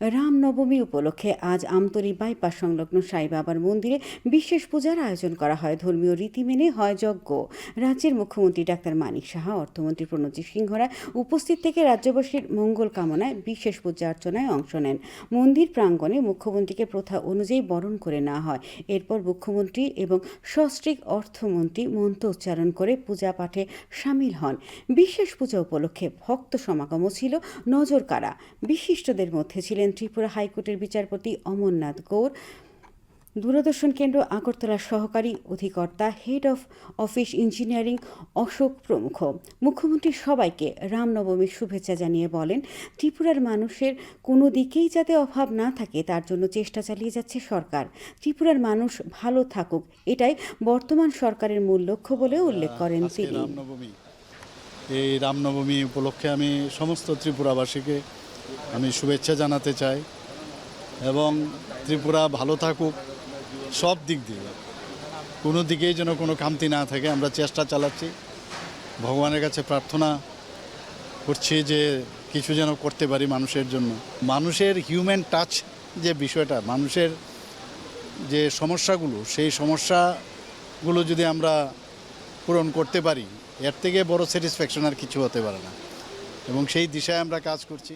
রামনবমী উপলক্ষে আজ আমতলী বাইপাস সংলগ্ন সাই বাবার মন্দিরে বিশেষ পূজার আয়োজন করা হয়। ধর্মীয় রীতি মেনে হয় যজ্ঞ। রাজ্যের মুখ্যমন্ত্রী ডাক্তার মানিক সাহা, অর্থমন্ত্রী প্রণজিৎ সিংহ রায় উপস্থিত থেকে রাজ্যবাসীর মঙ্গল কামনায় বিশেষ পূজা অর্চনায় অংশ নেন। মন্দির প্রাঙ্গণে মুখ্যমন্ত্রীকে প্রথা অনুযায়ী বরণ করে নেওয়া হয়। এরপর মুখ্যমন্ত্রী এবং সস্ত্রীক অর্থমন্ত্রী মন্ত্র উচ্চারণ করে পূজা পাঠে সামিল হন। বিশেষ পূজা উপলক্ষে ভক্ত সমাগমও ছিল নজর কাড়া বিশিষ্টদের মধ্যে ছিলেন ত্রিপুরা হাইকোর্টের বিচারপতি অমরনাথ গৌর। দূরদর্শন কেন্দ্র আগরতলার সহকারী অধিকর্তা head of office engineering Ashok প্রমুখ। মুখ্যমন্ত্রী সবাইকে রামনবমীর শুভেচ্ছা জানিয়ে বলেন ত্রিপুরার মানুষের কোনো দিকেই যাতে অভাব না থাকে তার জন্য চেষ্টা চালিয়ে যাচ্ছে সরকার। ত্রিপুরার মানুষ ভালো থাকুক এটাই বর্তমান সরকারের মূল লক্ষ্য বলে উল্লেখ করেন তিনি। রামনবমী। এই রামনবমী উপলক্ষে আমি সমস্ত ত্রিপুরাবাসীকে আমি শুভেচ্ছা জানাতে চাই এবং ত্রিপুরা ভালো থাকুক, সব দিক দিয়ে। কোনো দিকেই যেন কোনো খামতি না থাকে, আমরা চেষ্টা চালাচ্ছি। ভগবানের কাছে প্রার্থনা করছি যে কিছু যেন করতে পারি মানুষের জন্য। মানুষের হিউম্যান টাচ যে বিষয়টা, মানুষের যে সমস্যাগুলো, সেই সমস্যাগুলো যদি আমরা পূরণ করতে পারি, এর থেকে বড় স্যাটিসফ্যাকশন আর কিছু হতে পারে না। এবং সেই দিশায় আমরা কাজ করছি।